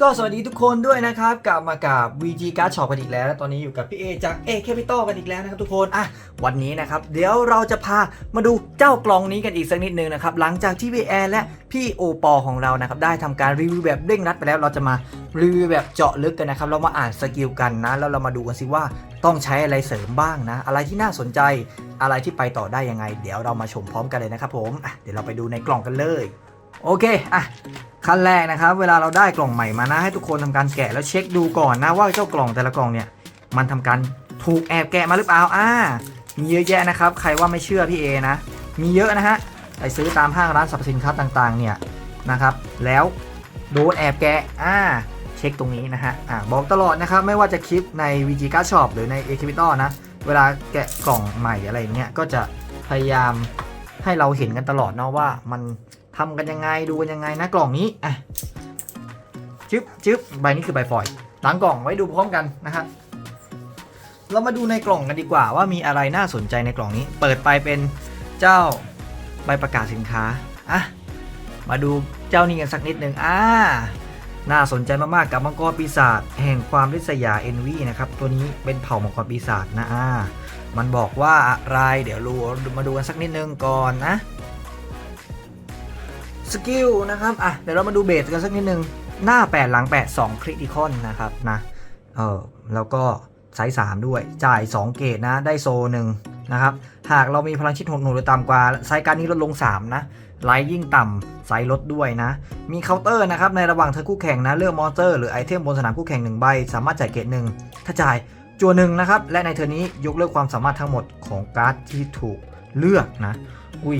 ก็สวัสดีทุกคนด้วยนะครับกลับมากับ VG Card Shop กันอีกแล้วและตอนนี้อยู่กับพี่เอจาก A Capital กันอีกแล้วนะครับทุกคนอะวันนี้นะครับ เดี๋ยวเราจะพามาดูเจ้ากล่องนี้กันอีกสักนิดนึงนะครับ หลังจากที่พี่แอร์และพี่โอปอของเรานะครับ ได้ทำการรีวิวแบบเร่งรัดไปแล้ว เราจะมารีวิวแบบเจาะลึกกันนะครับ เรามาอ่านสกิลกันนะ แล้วเรามาดูกันสิว่าต้องใช้อะไรเสริมบ้างนะ อะไรที่น่าสนใจอะไรที่ไปต่อได้ยังไง เดี๋ยวเรามาชมพร้อมกันเลยนะครับผมอะเดี๋ยวเราไปดูในกล่องกันเลย โอเคอะขั้นแรกนะครับ เวลาเราได้กล่องใหม่มานะให้ทุกคนทำการแกะแล้วเช็คดูก่อนนะว่าเจ้ากล่องแต่ละกล่องเนี่ย มันทำการถูกแอบแกะมาหรือเปล่าอ่ามีเยอะแยะนะครับ ใครว่าไม่เชื่อพี่เอนะ มีเยอะนะฮะไปซื้อตามห้างร้านสรรพสินค้าต่างๆ เนี่ยนะครับ แล้วโดนแอบแกะอ่าเช็คตรงนี้นะฮะอ่าบอกตลอดนะครับ ไม่ว่าจะคลิปใน VG Card Shop หรือใน a c a p i t a l นะ เวลาแกะกล่องใหม่อะไรอย่างเงี้ยก็จะพยายามให้เราเห็นกันตลอดเนาะว่ามัน ทำกันยังไงดูกันยังไงนะกล่องนี้อะจึ๊บจึ๊บใบนี้คือใบฟอยล์หลังกล่องไว้ดูพร้อมกันนะครับเรามาดูในกล่องกันดีกว่าว่ามีอะไรน่าสนใจในกล่องนี้ เปิดไปเป็นเจ้าใบประกาศสินค้าอะมาดูเจ้านี้กันสักนิดหนึ่งอ่าน่าสนใจมากๆกับมังกรปีศาจแห่งความริษยาเอนวีนะครับตัวนี้เป็นเผ่ามังกรปีศาจนะอ่ามันบอกว่าอะไรเดี๋ยวรู้มาดูกันสักนิดนึงก่อนนะ สกิลนะครับอะเดี๋ยวเรามาดูเบสกันสักนิดนึง หน้า 8 หลัง 8 2 คริติคอนนะครับนะเออแล้วก็ไซส์3ด้วย จ่าย 2 เกตนะ ได้โซหนึ่งนะครับ หากเรามีพลังชิด6หน่วยหรือต่ำกว่า ไซส์การนี้ลดลง 3 นะไลท์ยิ่งต่ำไซส์ลดด้วยนะ มีเคาน์เตอร์นะครับ ในระหว่างเธอคู่แข่งนะ เลือกมอนสเตอร์หรือไอเทมบนสนามคู่แข่ง1ใบ สามารถจ่ายเกตหนึ่งถ้าจ่ายจัวหนึ่งนะครับ และในเทอร์นี้ยกเลิกความสามารถทั้งหมดของการ์ดที่ถูกเลือกนะ อุ้ย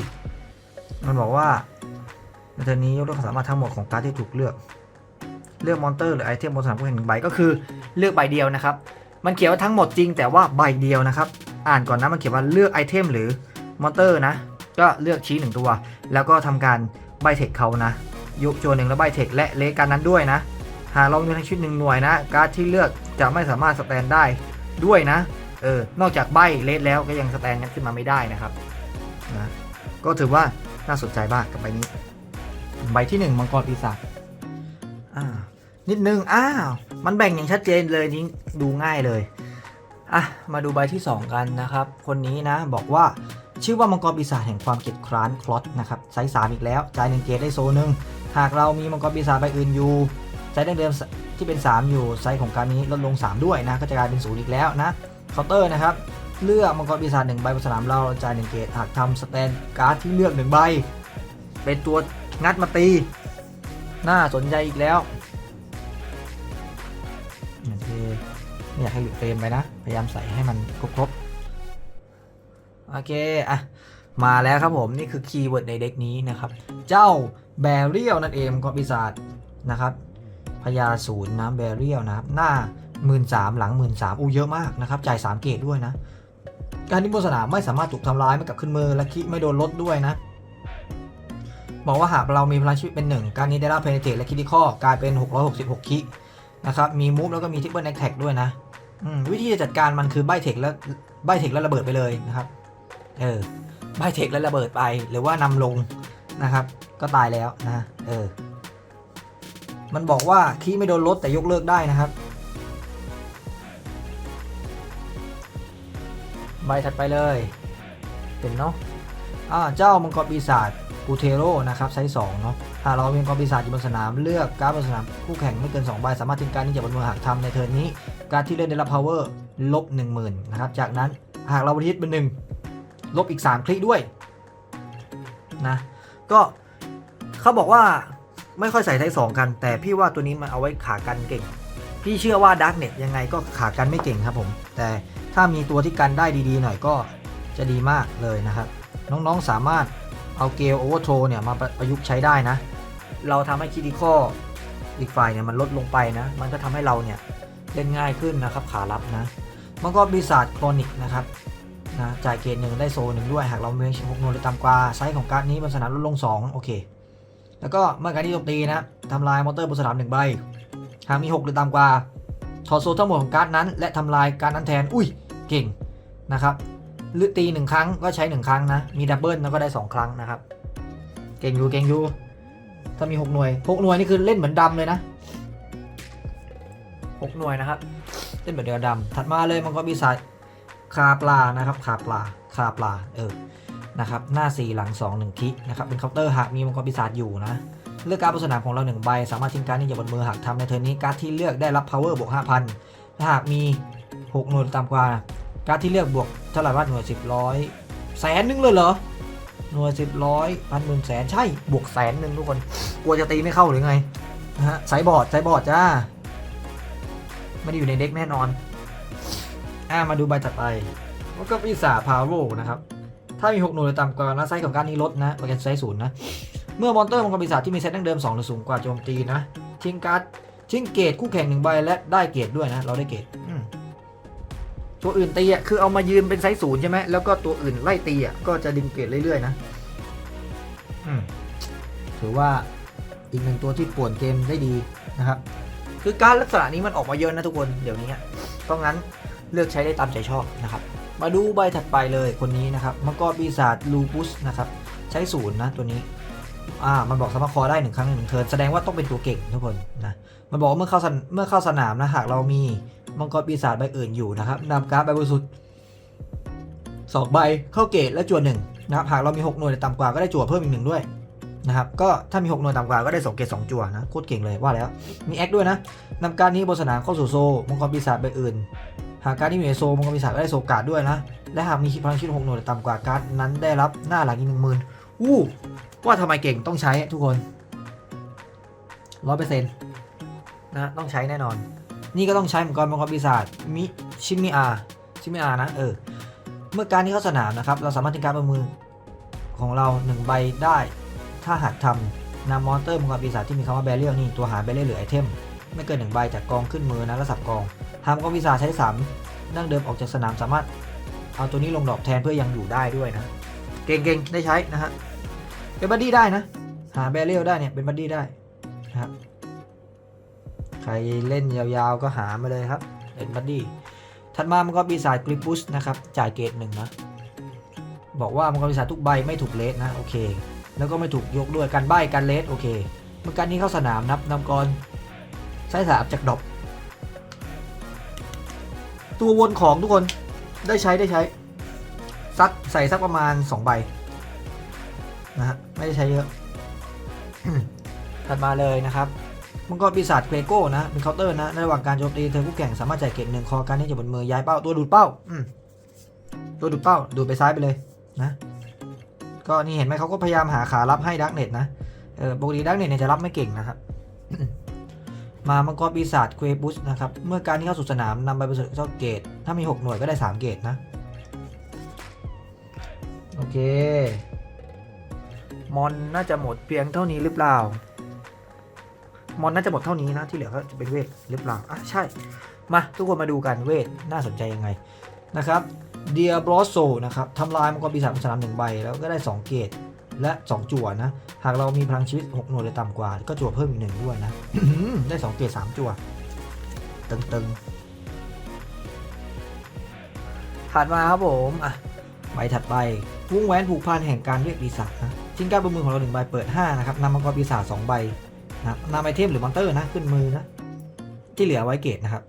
มันบอกว่า ในเทอร์นี้ยกเลิกความสามารถทั้งหมดของการ์ดที่ถูกเลือก เลือกมอนเตอร์หรือไอเทมบนสนามผู้แข่งหนึ่งใบก็คือเลือกใบเดียวนะครับ มันเขียนว่าทั้งหมดจริงแต่ว่าใบเดียวนะครับ อ่านก่อนนะมันเขียนว่าเลือกไอเทมหรือมอนเตอร์นะ ก็เลือกชี้หนึ่งตัว แล้วก็ทำการใบเทคเขานะยุโจหนึ่งแล้วใบเทคและเลกการนั้นด้วยนะ หากเรามีทั้งชุดหนึ่งหน่วยนะ การ์ดที่เลือกจะไม่สามารถสแตนได้ด้วยนะเออนอกจากใบเลสแล้วก็ยังสแตนกันขึ้นมาไม่ได้นะครับนะก็ถือว่าน่าสนใจมากกับใบนี้ ใบที่หนึ่งมังกรปีศาจอ่านิดนึง อ้าว มันแบ่งอย่างชัดเจนเลยนี้ดูง่ายเลย อะ มาดูใบที่ 2 กันนะครับ คนนี้นะบอกว่าชื่อว่ามังกรปีศาจแห่งความเกลียดคร้านคลอตนะครับไซส์สามอีกแล้วจ่ายหนึ่งเกตได้โซนึงหากเรามีมังกรปีศาจใบอื่นอยู่ไซส์ดั้งเดิมที่เป็น 3 อยู่ไซส์ของการนี้ลดลง 3 ด้วยนะก็จะกลายเป็นศูนย์อีกแล้วนะเคาน์เตอร์นะครับเลือกมังกรปีศาจหนึ่งใบบนสนามเราจ่ายหนึ่งเกตหากทำสแตนการ์ดที่เลือกหนึ่งใบ เป็นตัว งัดมาตีน่าสนใจอีกแล้วโอเคไม่อยากให้หลุดเฟรมไปนะ พยายามใส่ให้มันครบๆโอเคอะมาแล้วครับผมนี่คือคีย์เวิร์ดในเด็กนี้นะครับ เจ้าแบเรียลนั่นเองก็ปีศาจนะครับพญาศูนย์นะแบเรียลนะครับ หน้า 1 3ื่นหลัง 1 3ื่นอู้เยอะมากนะครับ จ่าย 3 เกตด้วยนะ การที่บนสนามไม่สามารถถูกทำร้ายไม่กลับขึ้นมือและคิไม่โดนลดด้วยนะ บอกว่าหากเรามีพลังชีวิตเป็น 1 การนี้ได้รับเพนเทตและคิติคอกลายเป็น 666 คินะครับ มีมูฟแล้วก็มีทิปเปิลแอคแท็กด้วยนะวิธีจะจัดการมันคือใบเทคแล้วใบเทคแล้วระเบิดไปเลยนะครับ เออใบเทคแล้วระเบิดไปหรือว่านำลงนะครับ ก็ตายแล้วนะเออ มันบอกว่าคีไม่โดนลดแต่ยกเลิกได้นะครับ ใบถัดไปเลย เป็นเนาะอ่าเจ้ามังกรปีศาจ ปูเทโรนะครับไซส์2เนาะหากเรามีมังกรปีศาจอยู่บนสนามเลือกการ์ดบนสนามคู่แข่งไม่เกิน2ใบสามารถทิ้งการดนี้จากบนมือหากทำในเทิร์นนี้ การที่เล่นได้รับ power ลบ10,000นะครับจากนั้นหากเราบริทิตเป็น1ลบอีก 3 คลิกด้วยนะก็เขาบอกว่าไม่ค่อยใส่ไซส์2กัน แต่พี่ว่าตัวนี้มันเอาไว้ขากันเก่ง พี่เชื่อว่าดักเน็ตยังไงก็ขากันไม่เก่งครับผม แต่ถ้ามีตัวที่กันได้ดีๆหน่อยก็จะดีมากเลยนะครับ น้องๆสามารถ เอาเกลโอเวอร์โทเนี่ยมาประยุกต์ใช้ได้นะ เราทำให้คิด i ข้ออีกฝ่ายเนี่ยมันลดลงไปนะ มันก็ทำให้เราเนี่ยเล่นง่ายขึ้นนะครับขารับนะมันก็ปีศาจโครนิกนะครับนะจ่ายเกตหนึ่งได้โซหนึ่งด้วย หากเราเมืองชิพกโนหรือต่ำกว่าไซส์ของการ์ดนี้บนสนามลดลง 2 โอเค แล้วก็เมื่อการที่โจมตีนะทำลายมอเตอร์บนสนามหนึ่งใบ หากมี 6 หรือต่ำกว่าถอดโซทั้งหมดของการ์ดนั้น และทำลายการ์ดนั้นแทน อุ้ย เก่งนะครับ หรือตีหนึ่งครั้งก็ใช้หนึ่งครั้งนะ มีดับเบิลแล้วก็ได้สองครั้งนะครับ เก่งอยู่เก่งอยู่ ถ้ามี6หน่วย6หน่วยนี่คือเล่นเหมือนดำเลยนะหกหน่วยนะครับ เล่นแบบเดียวดำถัดมาเลยมังกรปีศาจคาปลานะครับคาปลาคาปลาเออนะครับหน้า 4 หลัง 2 1คินะครับเป็นเคาน์เตอร์หากมีมังกรปีศาจอยู่นะเลือกการดบนสนามของเรา1ใบสามารถทิ้งการนี้จากบนมือหากทำในเทิร์นี้การที่เลือกได้รับ power บวก 5,000 ถ้าหากมี 6 หน่วยต่ำกว่า การที่เลือกบวกเท่าไหร่ว่าหน่วย10ร้อยแสนนึงเลยเหรอ หน่วยสิบร้อยพันหมื่นแสนใช่บวกแสนหนึ่งทุกคนกลัวจะตีไม่เข้าหรือไงนะฮะสายบอร์ดสายบอร์ดจ้าไม่ได้อยู่ในเด็กแน่นอน อ่ามาดูใบถัดไปมันก็ปีศาจพาวโวนะครับ ถ้ามี 6 หน่วยต่ำกว่านะไซส์ของการนี้ลดนะมันจะไซส์ศูนย์นะ เมื่อมอนเตอร์มังกรปีศาจที่มีเซตดั้งเดิม2หรือสูงกว่าโจมตีนะ ทิ้งการ์ดทิ้งเกรดคู่แข่งหนึ่งใบและได้เกรดด้วยนะ เราได้เกรดอืม ตัวอื่นตีอะคือเอามายืนเป็นไซส์ศูนย์ใช่ไหมแล้วก็ตัวอื่นไล่ตีอะก็จะดึงเกรดเรื่อยๆนะอืมถือว่าอีกหนึ่งตัวที่ป่วนเกมได้ดีนะครับ คือการลักษณะนี้มันออกมาเยอะนะทุกคนเดี๋ยวนี้อะเพราะงั้นเลือกใช้ได้ตามใจชอบนะครับ มาดูใบถัดไปเลยคนนี้นะครับมังกรปีศาจลูปุสนะครับใช้ศูนย์นะตัวนี้อ่ามันบอกสามารถคอได้หนึ่งครั้งในหนึ่งเทิร์นแสดงว่าต้องเป็นตัวเก่งทุกคนนะมันบอกว่าเมื่อเข้าสนเมื่อเข้าสนามนะหากเรามี มังกรปีศาจใบอื่นอยู่นะครับนำการ์ดใบบริสุทธิ์สองใบเข้าเกตและจวนหนึ่งนะครับหากเรามี 6 หน่วยต่ำกว่าก็ได้จั่วเพิ่มอีกหนึ่งด้วยนะครับก็ถ้ามี 6 หน่วยต่ำกว่าก็ได้สองเกตสองจั่วนะโคตรเก่งเลยว่าแล้วมีแอคด้วยนะนำการนี้บนสนามเข้าสู่โซมังกรปีศาจใบอื่น หากการที่มีในโซมังกรปีศาจก็ได้โซการ์ดด้วยนะและหากมีพลังชีวิตหกหน่วยต่ำกว่าการ์ดนั้นได้รับหน้าหลังอีกหนึ่งหมื่นอู้ว่าทำไมเก่งต้องใช้ทุกคนร้อยเปอร์เซ็นต์นะต้องใช้แน่นอน นี่ก็ต้องใช้เหมือนกันมังกรปีศาจมิชิมิอาชิมิอานะเออเมื่อการที่เข้าสนามนะครับ เราสามารถทิ้งการดบนมือของเราหนึ่งใบได้ ถ้าหากทำนำมอนเตอร์มังกรปีศาจที่มีคำว่าแบเรียลนี่ตัวหาแบเรียลหรือไอเทมไม่เกินหนึ่งใบจากกองขึ้นมือนะแล้วสับกองหากมังปีศาจใช้สามดั้งเดิมออกจากสนามสามารถเอาตัวนี้ลงดอกแทนเพื่อยังอยู่ได้ด้วยนะ เก่งๆ ได้ใช้นะฮะเป็นบัดดี้ได้นะ หาแบเรียลได้เนี่ยเป็นบัดดี้ได้นะครับ ใครเล่นยาวๆก็หามาเลยครับเป็นบัดดี้ถัดมามันก็ปีศาจกริปุสนะครับจ่ายเกรดหนึ่งนะบอกว่ามันก็ปีศาจทุกใบไม่ถูกเลสนะโอเค แล้วก็ไม่ถูกยกด้วยการใบ้การเลสโอเค เมื่อการนี้เข้าสนามนับนำกรใช้สามจากดอกตัววนของทุกคนได้ใช้ได้ใช้ซักใส่สักประมาณ 2 ใบนะฮะไม่ได้ใช้เยอะถัดมาเลยนะครับ มังกรปีศาจเกรโก้นะเป็นเคาน์เตอร์นะในระหว่างการโจมตีเธอคู่แข่งสามารถจ่ายเกตหนึ่งคอการที่จะบนมือย้ายเป้าตัวดูดเป้าอืตัวดูดเป้าดูดไปซ้ายไปเลยนะ ก็นี่เห็นไหมเขาก็พยายามหาขารับให้ดักเน็ตนะเออปกติดักเน็ตเนี่ยจะรับไม่เก่งนะครับมามังกรปีศาจเควบุสนะครับ เมื่อการที่เข้าสู่สนามนำไปประสบเจ้าเกต ถ้ามี 6 หน่วยก็ได้ 3 เกตนะ โอเค มอนน่าจะหมดเพียงเท่านี้หรือเปล่า มอนน่าจะหมดเท่านี้นะ ที่เหลือก็จะเป็นเวทหรือเปล่าอะใช่ มาทุกคนมาดูกันเวทน่าสนใจยังไงนะครับเดียบรอสโซนะครับทำลายมังกรปีศาจบนสนามหนึ่งใบ แล้วก็ได้ 2 เกตและ 2 จั่วนะ หากเรามีพลังชีวิต 6 หน่วยหรือต่ำกว่า ก็จั่วเพิ่มอีกหนึ่งด้วยนะ ได้ 2 เกต3จั่วตึงๆ ถัดมาครับผมอะใบถัดไปวงแหวนผูกพันแห่งการเรียกปีศาจนะทิ้งการดบนมือของเราหนึ่งใบเปิด 5 นะครับนำมังกรปีศาจ2ใบ นะนำไอเทมหรือมอนเตอร์นะขึ้นมือนะ ที่เหลือไว้เกตนะครับ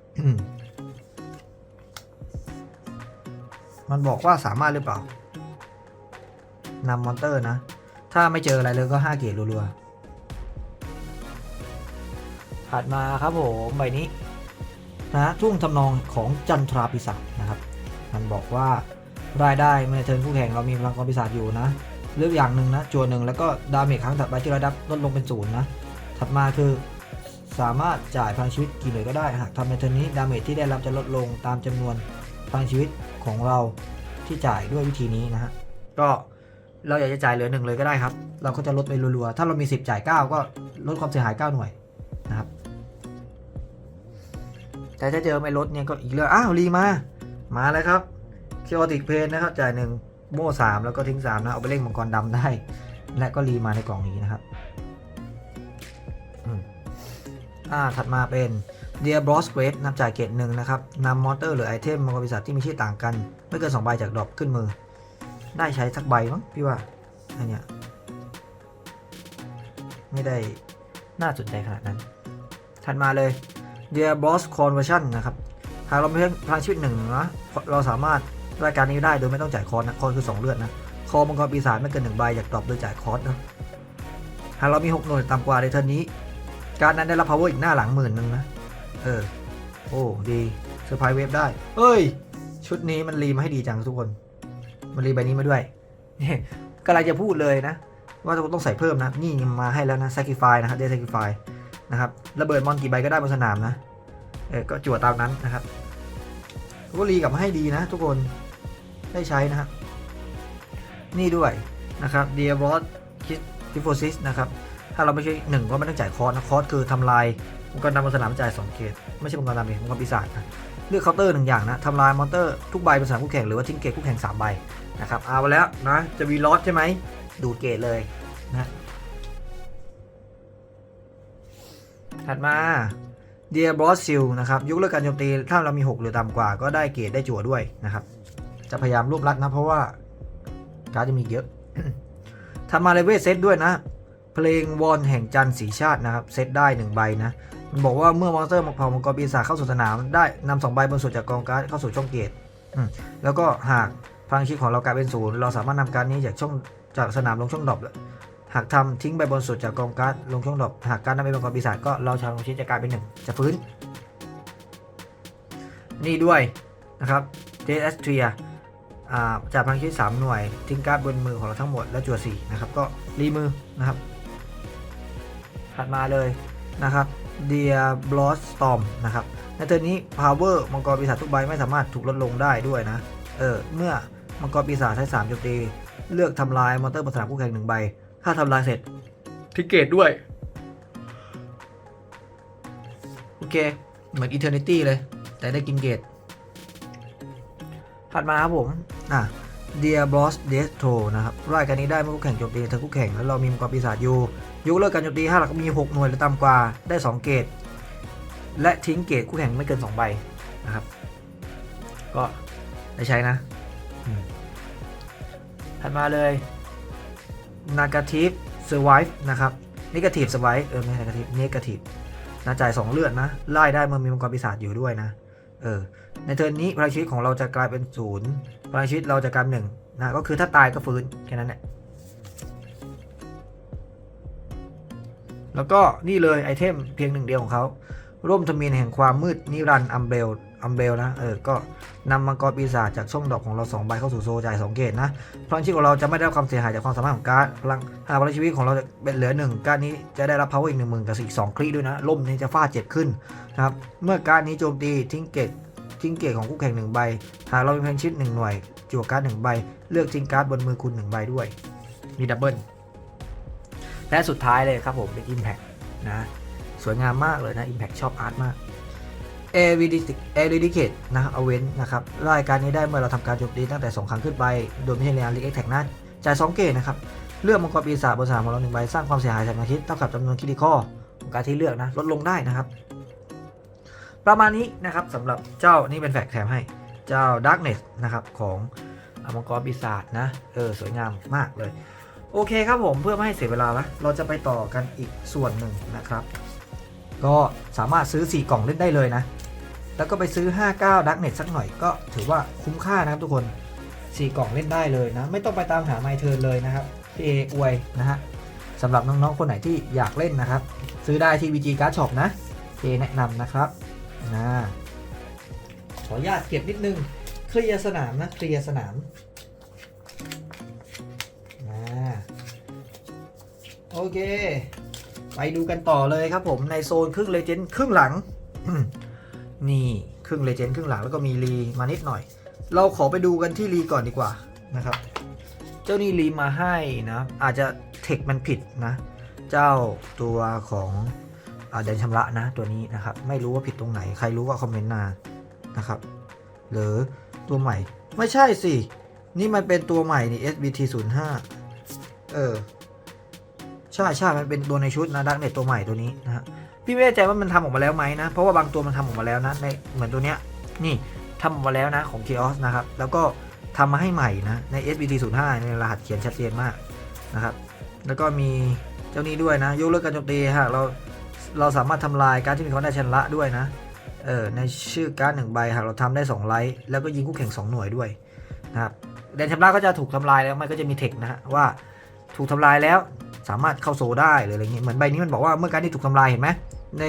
มันบอกว่าสามารถหรือเปล่านำมอนเตอร์นะ ถ้าไม่เจออะไรเลยก็ 5 เกตรัวๆถัดมาครับผมใบนี้นะช่งทำนองของจันทราปีศาจนะครับ มันบอกว่ารายได้เมื่อเทิร์นคู่แข่งเรามีพลังกรปีศาจอยู่นะเลือกอย่างหนึ่งนะจวนหนึ่งแล้วก็ดาเมจครั้งถัดไปที่ระดับลดลงเป็นศูนย์นะ ถัดมาคือ สามารถจ่ายพลังชีวิตกี่หน่วยก็ได้ หากทำในเทิร์นนี้ดาเมจที่ได้รับจะลดลงตามจำนวนพลังชีวิตของเราที่จ่ายด้วยวิธีนี้นะฮะก็เราอยากจะจ่ายเหลือหนึ่งเลยก็ได้ครับ เราก็จะลดไปรัวๆ ถ้าเรามี 10 จ่าย 9 ก็ลดความเสียหาย 9 หน่วยนะครับ แต่ถ้าเจอไม่ลดเนี่ยก็อีกเรื่อง อ้าวรีมา มาแล้วครับเคียวติกเพนนะครับ จ่ายหนึ่งโม่สามแล้วก็ทิ้งสามนะ เอาไปเล่งมังกรดำได้ และก็รีมาในกล่องนี้นะครับ อ่าถัดมาเป็นเดียบรอสเกรดนับจ่ายเกตหนึ่งนะครับนำมอเตอร์หรือไอเทมมังกรปีศาจที่มีชื่อต่างกัน ไม่เกิน2ใบจากดรอปขึ้นมือ ได้ใช้สักใบมั้งพี่ว่าอันเนี้ยไม่ได้น่าสนใจขนาดนั้น ถัดมาเลย Dear Boss Conversion นะครับ หากเราไม่ใช่พลังชีวิตหนึ่งนะ เราสามารถรายการนี้ได้โดยไม่ต้องจ่ายคอร์สนะคอร์สคือ 2 เลือดนะ คอมังกรปีศาจไม่เกินหนึ่งใบอยากตอบโดยจ่ายคอร์สนะ หากเรามี 6 หน่วยต่ำกว่าในเทอร์นี้ การนั้นได้รับ power อีกหน้าหลังหมื่นหนึ่งนะ เออ โอ้ ดีเซอร์ไพรส์เวฟได้ เอ้ย ชุดนี้มันรีมาให้ดีจังทุกคน มันรีใบนี้มาด้วยนี่กำลังจะพูดเลยนะ ว่าต้องใส่เพิ่มนะ นี่มาให้แล้วนะ sacrifice นะครับ ได้ sacrifice นะครับ ระเบิดมอนกี่ใบก็ได้บนสนามนะ เออ ก็จั่วตามนั้นนะครับก็รีกลับมาให้ดีนะ ทุกคน ได้ใช้นะครับนี่ด้วยนะครับ d e a r o s k i f o s i s นะครับ ถ้าเราไม่ใช่หนึ่งก็ไม่ต้องจ่ายคอร์สนะคอร์สคือทำลายมังกรดำบนสนามจ่าย2เกตไม่ใช่มังกรดำเองมังกรปีศาจนะเลือกเคาน์เตอร์หนึ่งอย่างนะทำลายมอนเตอร์ทุกใบบนสนามคู่แข่งหรือว่าทิ้งเกตคู่แข่ง3ใบนะครับเอาไปแล้วนะจะวีลอสใช่ไหมดูดเกตเลยนะถัดมาเดียบอสซิลนะครับยกเลิกการโจมตีถ้าเรามี 6 หรือต่ำกว่าก็ได้เกรดได้จั่วด้วยนะครับ จะพยายามรวบรัดนะเพราะว่าการดจะมีเยอะทำมาเลเวทเซตด้วยนะ เพลงวอนแห่งจันทร์สีชาตินะครับเซตได้ 1 ใบนะ มันบอกว่าเมื่อมอนสเตอร์เผ่ามังกรปีศาจเข้าสู่สนามได้นำสองใบบนสุดจากกองการ์ดเข้าสู่ช่องเกตแล้วก็หากพลังชีวิตของเรากลายเป็นศูนย์เราสามารถนำการดนี้จากช่องจากสนามลงช่องดรอปหากทำทิ้งใบบนสุดจากกองการ์ดลงช่องดรอปหากการดนั้นเป็นมังกรปีศาจก็เราชาวลงชีวิตจะกลายเป็นหนึ่งจะฟื้น นี่ด้วยนะครับเจสเทียจากพลังชีวิต3หน่วยทิ้งการ์ดบนมือของเราทั้งหมดและจั่ว4นะครับก็รีมือนะครับ ถัดมาเลยนะครับเดียบลอสตอมนะครับในเทอร์นี้ power มังกรปีศาจทุกใบไม่สามารถถูกลดลงได้ด้วยนะเออเมื่อมังกรปีศาจใช้3โจมตีเลือกทำลายมอนเตอร์บนสนามคู่แข่งหนึ่งใบ ถ้าทำลายเสร็จทิกเกตด้วย โอเค เหมือน Eternity เลย แต่ได้กินเกตถัดมาครับผม อะ Dear Boss Destro นะครับรายการนี้ได้เมื่อคู่แข่งโจมตีเธอคู่แข่ง แล้วเรามีมังกรปีศาจอยู่ ยกเลิกการโจมตี5หลักมี 6 หน่วยหรือต่ำกว่าได้ 2 เกตและทิ้งเกตคู่แข่งไม่เกิน 2 ใบนะครับ ก็ได้ใช้นะถัดมาเลย Negative Survive นะครับ Negative Survive เออไม่ใช่ Negative Negative นะจ่าย 2 เลือดนะไล่ได้เมื่อมีมังกรปีศาจอยู่ด้วยนะเออในเทิร์นนี้พลังชีวิตของเราจะกลายเป็นศูนย์พลังชีวิตเราจะกลายเป็นหนึ่งนะก็คือถ้าตายก็ฟื้นแค่นั้นแหละ แล้วก็นี่เลยไอเทมเพียงหนึ่งเดียวของเขาร่มทมินแห่งความมืดนิรันดร์อัมเบลอัมเบลนะเออก็นำมังกรปีศาจจากช่องดอกของเรา2ใบเข้าสู่โซจ่าย2เกตนะพลังชีวิตของเราจะไม่ได้รับความเสียหายจากความสามารถของการ์ดพลังหากพลังชีวิตของเราเป็นเหลือหนึ่งการดนี้จะได้รับ power อีกหนึ่งหมื่นกับอีกสองคลิด้วยนะล่มนี้จะฟาดเจ็ดขึ้นนะครับเมื่อการดนี้โจมตีทิ้งเกตทิ้งเกตของคู่แข่งหนึ่งใบหากเรามีพลงชีวิตหนึ่งหน่วยจั่วการ์ดหนึ่งใบเลือกทิ้งการ์ดบนมือคุณหนึ่งใบด้วยมีดับเบิล และสุดท้ายเลยครับผมเป็น Impact นะสวยงามมากเลยนะ Impact ชอบอาร์ตมากเอริดิเอริดิเคตนะเอาเว้นนะครับรายการนี้ได้เมื่อเราทำการโจมตีตั้งแต่ 2 ครั้งขึ้นไป โดยไม่ใช่ในอาริเอ็กแท็กนะจ่าย2เกตนะครับเลือกมังกรปีศาจบนสนามของเราหนึ่งใบสร้างความเสียหายจากมาคิดเท่ากับจำนวนคิดิคอของการที่เลือกนะลดลงได้นะครับ ประมาณนี้นะครับสำหรับเจ้านี่เป็นแฟกแถมให้เจ้า Darkness นะครับของมังกรปีศาจนะเออสวยงามมากเลย โอเคครับผมเพื่อไม่ให้เสียเวลาละเราจะไปต่อกันอีกส่วนหนึ่งนะครับ ก็สามารถซื้อ 4 กล่องเล่นได้เลยนะ แล้วก็ไปซื้อ 59 Dark Net สักหน่อยก็ถือว่าคุ้มค่านะครับทุกคน 4 กล่องเล่นได้เลยนะ ไม่ต้องไปตามหาไมเทิร์นเลยนะครับพี่เออวยนะฮะสำหรับน้องๆคนไหนที่อยากเล่นนะครับ ซื้อได้ที่ VG Card Shop นะพี่เอแนะนำนะครับนะขออนุญาตเก็บนิดนึงเคลียร์สนามนะเคลียร์สนาม โอเค ไปดูกันต่อเลยครับผมในโซนครึ่งเลเจนด์ครึ่งหลัง นี่ครึ่งเลเจนด์ครึ่งหลังแล้วก็มีรีมานิดหน่อย เราขอไปดูกันที่รีก่อนดีกว่านะครับ เจ้านี่รีมาให้นะ อาจจะเทคมันผิดนะ เจ้าตัวของอเดนชำระนะตัวนี้นะครับ ไม่รู้ว่าผิดตรงไหนใครรู้ก็คอมเมนต์มานะครับ หรือตัวใหม่ไม่ใช่สิ นี่มันเป็นตัวใหม่นี่ SBT 0 5เออ ใช่ใช่มันเป็นตัวในชุดนะดักเน็ตตัวใหม่ตัวนี้นะฮะพี่ไม่แน่ใจว่ามันทำออกมาแล้วไหมนะ เพราะว่าบางตัวมันทำออกมาแล้วนะในเหมือนตัวเนี้ยนี่ทำออกมาแล้วนะของ Chaos นะครับ แล้วก็ทำมาให้ใหม่นะใน SBT 0 5ในรหัสเขียนชัดเจนมากนะครับ แล้วก็มีเจ้านี้ด้วยนะ ยกเลิกการโจมตีฮะเราเราสามารถทำลายการที่มีคำว่าได้ชนะด้วยนะเออในชื่อการ์ดหนึ่งใบหากเราทำได้ 2 ไลท์แล้วก็ยิงคู่แข่ง 2 หน่วยด้วยนะครับแดนชำระก็จะถูกทำลายแล้วมันก็จะมีเทคนะฮะว่าถูกทำลายแล้ว สามารถเข้าโซได้หรืออะไรเงี้ยเหมือนใบนี้มันบอกว่าเมื่อการที่ถูกทำลายเห็นไหมใน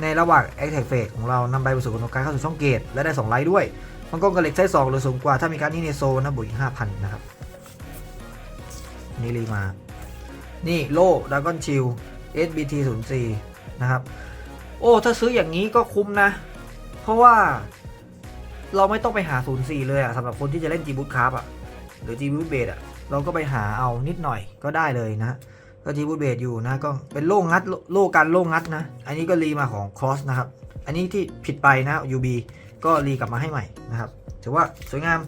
ในระหว่าง Attack Phase ของเรานำใบบรรจุของการเข้าสู่ช่องเกตและได้2ไลท์ด้วยมันก็กระเหล็กไซส์สองหรือสูงกว่าถ้ามีการดนี้ในโซนะบวกอีก5,000นะครับนี่รีมา นี่โล่ดากอนชิล SBT 0 4นะครับ โอ้ ถ้าซื้ออย่างนี้ก็คุ้มนะ เพราะว่าเราไม่ต้องไปหา 0 4 เลยอะสำหรับคนที่จะเล่น G Boot Craft อะหรือ G Boot b a s อะเราก็ไปหาเอานิดหน่อยก็ได้เลยนะ ก็ G Boot b a s อยู่นะก็เป็นโล่งัดโล่การโล่งัดนะ อันนี้ก็รีมาของ Cross นะครับ อันนี้ที่ผิดไปนะ UB ก็รีกลับมาให้ใหม่นะครับถือว่าสวยงาม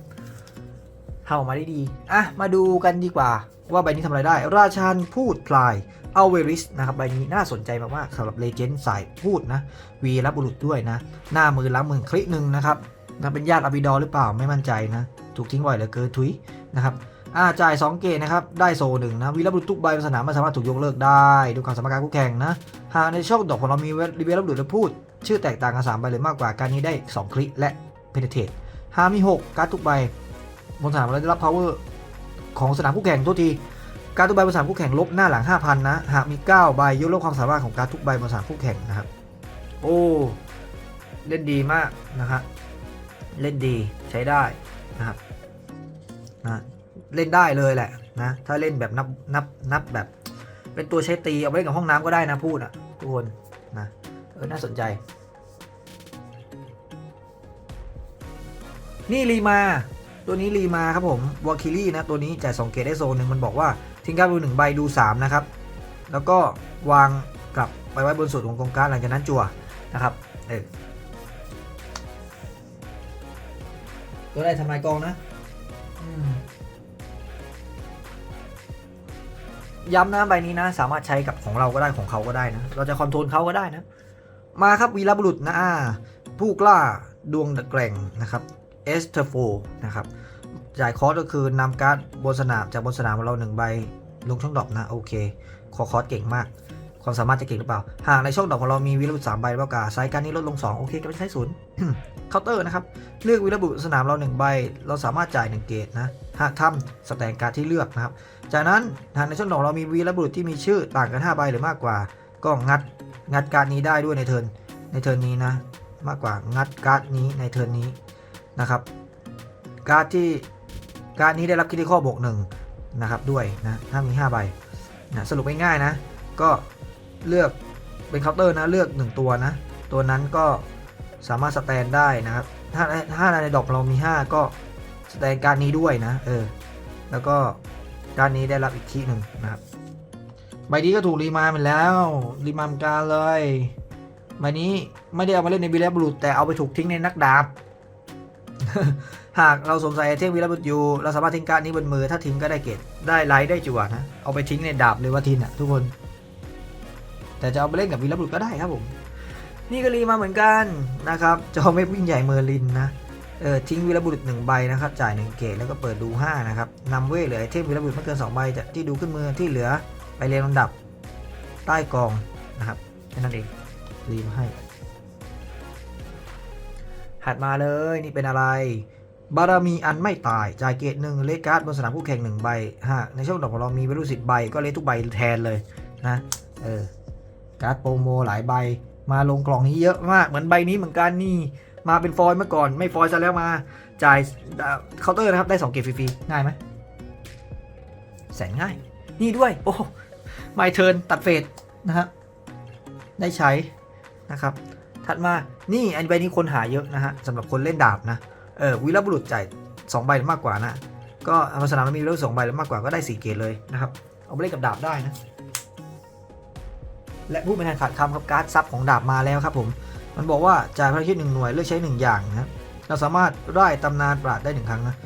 ทำออกมาได้ดีอะมาดูกันดีกว่าว่าใบนี้ทำอะไรได้ ราชันพูดพลายเอาเวริสนะครับใบนี้น่าสนใจมากๆสำหรับเลเจนด์สายพูดนะ วีรับบุรุษด้วยนะ หน้ามือล้างมือคลิกหนึ่งนะครับนะเป็นญาติอบิดอหรือเปล่าไม่มั่นใจนะ ถูกทิ้งไว้เหลือเกินทุยนะครับ อ่าจ่าย2เกตนะครับ ได้โซหนึ่งนะ วีรบุรุษทุกใบบนสนามมันสามารถถูกยกเลิกได้ด้วยความสมารถการคู่แข่งนะ หากในช่องดอกของเรามีรีเวลรับบุรุษและพูด ชื่อแตกต่างกัน3ใบหรือมากกว่าการนี้ได้ 2 คลิกและเพนเทตหากมี 6 การดทุกใบบนสนามเราได้รับ power ของสนามคู่แข่งทุกที การดทุกใบบนสนามคู่แข่งลบหน้าหลัง 5,000 นะ หากมี 9 ใบยกเลิกความสามารถของการดทุกใบบนสนามคู่แข่งนะครับ โอ้เล่นดีมากนะฮะเล่นดีใช้ได้นะครับนะ เล่นได้เลยแหละนะถ้าเล่นแบบนับนับนับแบบ เป็นตัวใช้ตีเอาไว้เล่นกับห้องน้ำก็ได้นะพูดอะทุกคนนะเออน่าสนใจ นี่รีมาตัวนี้รีมาครับผมวอลคิลี่นะตัวนี้จ่าย2เกตได้โซนหนึ่งมันบอกว่าทิ้งการ์ดไปหนึ่งใบดู3นะครับแล้วก็วางกลับไปไว้บนสุดของกองการหลังจากนั้นจั่วนะครับเออตัวได้ทำลายกองนะ ย้ำนะใบนี้นะ สามารถใช้กับของเราก็ได้ของเขาก็ได้นะ เราจะคอนโทรลเขาก็ได้นะ มาครับวีรบุรุษนะอาผู้กล้าดวงแกร่งนะครับเอสเทโฟนะครับจ่ายคอร์สก็คือนำการ์ดบนสนามจากบนสนามของเราหนึ่งใบลงช่องดอปนะโอเคคอคอร์สเก่งมาก ความสามารถจะเก่งหรือเปล่า หากในช่องดอปของเรามีวิรบุรุษสามใบประกาศไซส์การนี้ลดลง 2 โอเคก็เป็นไซส์ศูนย์เคาน์เตอร์นะครับ เลือกวิรบุรุษสนามเรา 1 ใบ เราสามารถจ่าย 1 เกตนะ หากทำสแตนการ์ดที่เลือกนะครับ จากนั้นหากในช่องดอปเรามีวีรบุรุษที่มีชื่อต่างกัน 5 ใบหรือมากกว่า ก็งัดงัดการ์ดนี้ได้ด้วยในเทิร์นในเทิร์นนี้นะ มากกว่างัดการ์ดนี้ในเทิร์นนี้นะครับ การ์ดที่การ์ดนี้ได้รับคิดข้อบวกหนึ่งนะครับด้วยนะถ้ามี 5 ใบนะสรุปง่ายๆนะ ก็เลือกเป็นเคาน์เตอร์นะเลือก 1 ตัวนะ ตัวนั้นก็สามารถสแตนได้นะครับ ถ้าถ้าในดอกเรามี 5 ก็ แตนการนี้ด้วยนะ เออ แล้วก็การนี้ได้รับอีกทีหนึ่งนะครับ ใบนี้ก็ถูกรีมายด์มาแล้วรีมาเหมือนกันเลยใบนี้ไม่ได้เอามาเล่นในบิลเลบลูแต่เอาไปถูกทิ้งในนักดาบ หากเราสวมใส่ไอเทมวีรบุรุษอยู่ เราสามารถทิ้งการนี้บนมือ ถ้าทิ้งก็ได้เกตได้ไลท์ได้จั่วนะ เอาไปทิ้งในดาบหรือว่าทินอะทุกคน แต่จะเอาไปเล่นกับวีรบุรุษก็ได้ครับผม นี่ก็รีมาเหมือนกันนะครับจอไม่วิ่งใหญ่เมอร์ลินนะ เออทิ้งวีรบุรุษหนึ่งใบนะครับจ่ายหนึ่งเกตแล้วก็เปิดดู5นะครับนำเวทหรือไอเทมวีรบุรุษไม่เกิน2ใบจะที่ดูขึ้นมือที่เหลือไปเรียงลำดับใต้กองนะครับแค่นั้นเองรีมาให้หัดมาเลยนี่เป็นอะไร บารมีอันไม่ตายจ่ายเกตหนึ่งเลการ์ดบนสนามคู่แข่งหนึ่งใบหาในช่วงดอกของเรามีวรุสิบใบก็เลขทุกใบแทนเลยนะเออการ์ดโปรโมหลายใบมาลงกล่องนี้เยอะมากเหมือนใบนี้เหมือนกันนี่ มาเป็นฟอยล์เมื่อก่อนไม่ฟอยล์ซะแล้วมาจ่ายเคาน์เตอร์นะครับได้2เกตฟรีๆง่ายไหมแสนง่าย นี่ด้วย โอ้ไม่เทินตัดเฟสนะครับได้ใช้นะครับ ถัดมานี่อันใบนี้คนหาเยอะนะฮะสำหรับคนเล่นดาบนะเออวีรบุรุษจ่าย2ใบหรือมากกว่านะก็อามาสนามมีวีรบุรุษสองใบหรือมากกว่าก็ได้4เกรดเลยนะครับเอาไปเล่นกับดาบได้นะและผู้เป็นทางขาดคำครับการ์ดซับของดาบมาแล้วครับผม มันบอกว่าจ่ายพลังชีวิตหนึ่งหน่วยเลือกใช้ 1 อย่างนะเราสามารถได้ตำนานปราดได้หนึ่งครั้งนะ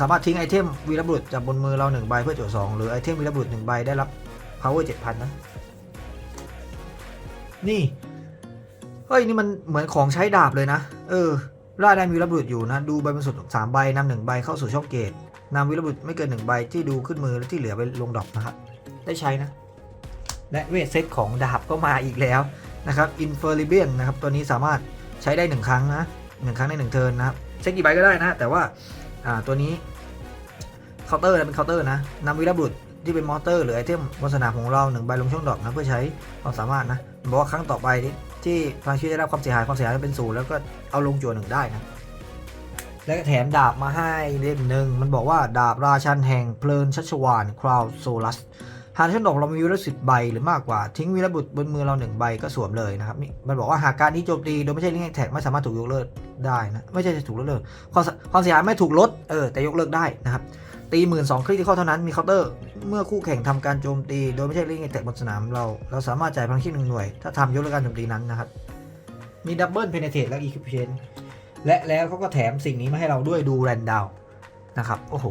สามารถทิ้งไอเทมวีรบุรุษจากบนมือเราหนึ่งใบเพื่อโจทย์สองหรือไอเทมวีรบุรุษหนึ่งใบได้รับ power 7,000นะนี่เฮ้ยนี่มันเหมือนของใช้ดาบเลยนะ เออร่ายได้มีวิรบุรุษอยู่นะ ดูใบบรรสุดสามใบนำหนึ่งใบเข้าสู่ช่องเกตนำวิรบุรุษไม่เกินหนึ่งใบที่ดูขึ้นมือและที่เหลือไปลงดอกนะครับได้ใช้นะ และเวทเซตของดาบก็มาอีกแล้ว นะครับอินเฟอร์ลิเบียนนะครับตัวนี้สามารถใช้ได้หนึ่งครั้งนะหนึ่งครั้งในหนึ่งเทิร์นนะครับใช้กี่ใบก็ได้นะแต่ว่าตัวนี้เคาน์เตอร์นะเป็นเคาน์เตอร์นะนำวีรบุรุษที่เป็นมอเตอร์หรือไอเทมบนสนามของเราหนึ่งใบลงช่องดอปนะเพื่อใช้ความสามารถนะบอกว่าครั้งต่อไปที่ที่พลังชีวิตได้รับความเสียหายความเสียหายเป็นศูนย์แล้วก็เอาลงจั่วหนึ่งได้นะและแถมดาบมาให้เล่มหนึ่งมันบอกว่าดาบราชันแห่งเพลินชัชวานคราวโซลัส หากชั้นดอกเรามีวีรสิบใบหรือมากกว่าทิ้งวีรบุตรบนมือเราหนึ่งใบก็สวมเลยนะครับนี่มันบอกว่าหากการนี้โจมตีโดยไม่ใช่ลิงก์แท็กไม่สามารถถูกยกเลิกได้นะไม่ใช่ถูกยกเลิกความความเสียหายไม่ถูกลดเออแต่ยกเลิกได้นะครับตีหมื่นสองคลิกที่เข้าเท่านั้นมีเคาน์เตอร์เมื่อคู่แข่งทำการโจมตี โดยไม่ใช่ลิงก์แท็กบนสนามเรา เราสามารถจ่ายพลังชีพหนึ่งหน่วย ถ้าทำยกเลิกการโจมตีนั้นนะครับมีดับเบิลเพเนเทตและอีคิปเชนและแล้วเขาก็แถมสิ่งนี้มาให้เราด้วยดูแรนดาวนะครับโอ้โห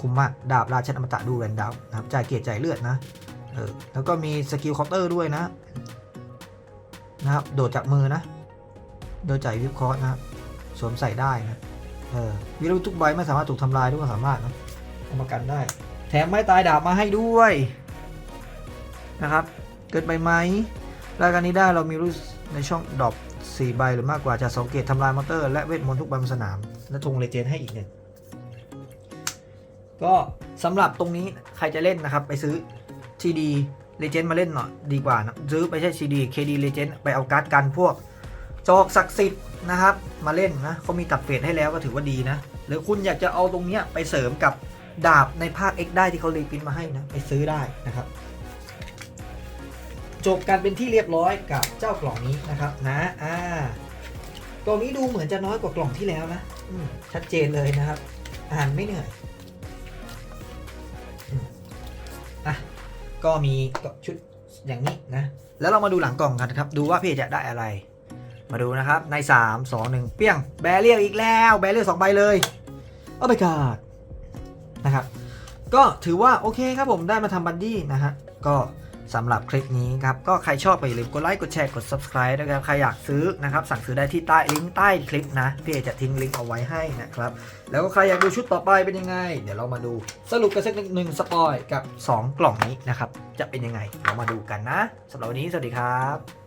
คุมมาดาบราชันอมตะดูแรนดาวนะครับจ่ายเกียรติจ่ายเลือดนะเออแล้วก็มีสกิลเคาน์เตอร์ด้วยนะนะครับโดดจากมือนะ โดยจ่ายวิบคอร์สนะครับสวมใส่ได้นะเออวิรุทุกใบไม่สามารถถูกทำลายด้วยความสามารถนะเอามากันได้ แถมไม้ตายดาบมาให้ด้วยนะครับ เกินไปไหมรายการนี้ได้เรามีรูสในช่องดรอป4ใบหรือมากกว่าจะสังเกตทำลายมอเตอร์และเวทมนต์ทุกใบบนสนาม และทงเลเจนให้อีกหนึ่ง ก็สำหรับตรงนี้ใครจะเล่นนะครับ ไปซื้อ CD Legend มาเล่นหน่อยดีกว่านะซื้อไปใช่ CD KD Legend ไปเอาการ์ดกันพวก จอกศักดิ์สิทธิ์นะครับ มาเล่นนะเขามีตัดเฟดให้แล้วก็ถือว่าดีนะ หรือคุณอยากจะเอาตรงเนี้ยไปเสริมกับดาบในภาค X ได้ที่เขารีพิมพ์มาให้นะ ไปซื้อได้นะครับ จบกันเป็นที่เรียบร้อยกับเจ้ากล่องนี้นะครับนะอ่ากล่องนี้ดูเหมือนจะน้อยกว่ากล่องที่แล้วนะชัดเจนเลยนะครับ อ่านไม่เหนื่อย อะก็มีชุดอย่างนี้นะ แล้วเรามาดูหลังกล่องกันครับ ดูว่าพี่จะได้อะไร มาดูนะครับ ใน 3 2 1 เปี้ยง แบเรียลอีกแล้ว แบเรียลสองใบเลยเอาไปกาดนะครับ ก็ถือว่าโอเคครับผมได้มาทำบันดี้นะฮะ ก็ สำหรับคลิปนี้ครับ ก็ใครชอบก็อย่าลืมกดไลค์ กดแชร์ กด subscribe นะครับ ใครอยากซื้อนะครับ สั่งซื้อได้ที่ใต้ลิงก์ใต้คลิปนะ พี่เอจะทิ้งลิงก์เอาไว้ให้นะครับ แล้วก็ใครอยากดูชุดต่อไปเป็นยังไง เดี๋ยวเรามาดูสรุปกันสักหนึ่งสปอยกับ 2 กล่องนี้นะครับ จะเป็นยังไง เรามาดูกันนะสำหรับวันนี้ สวัสดีครับ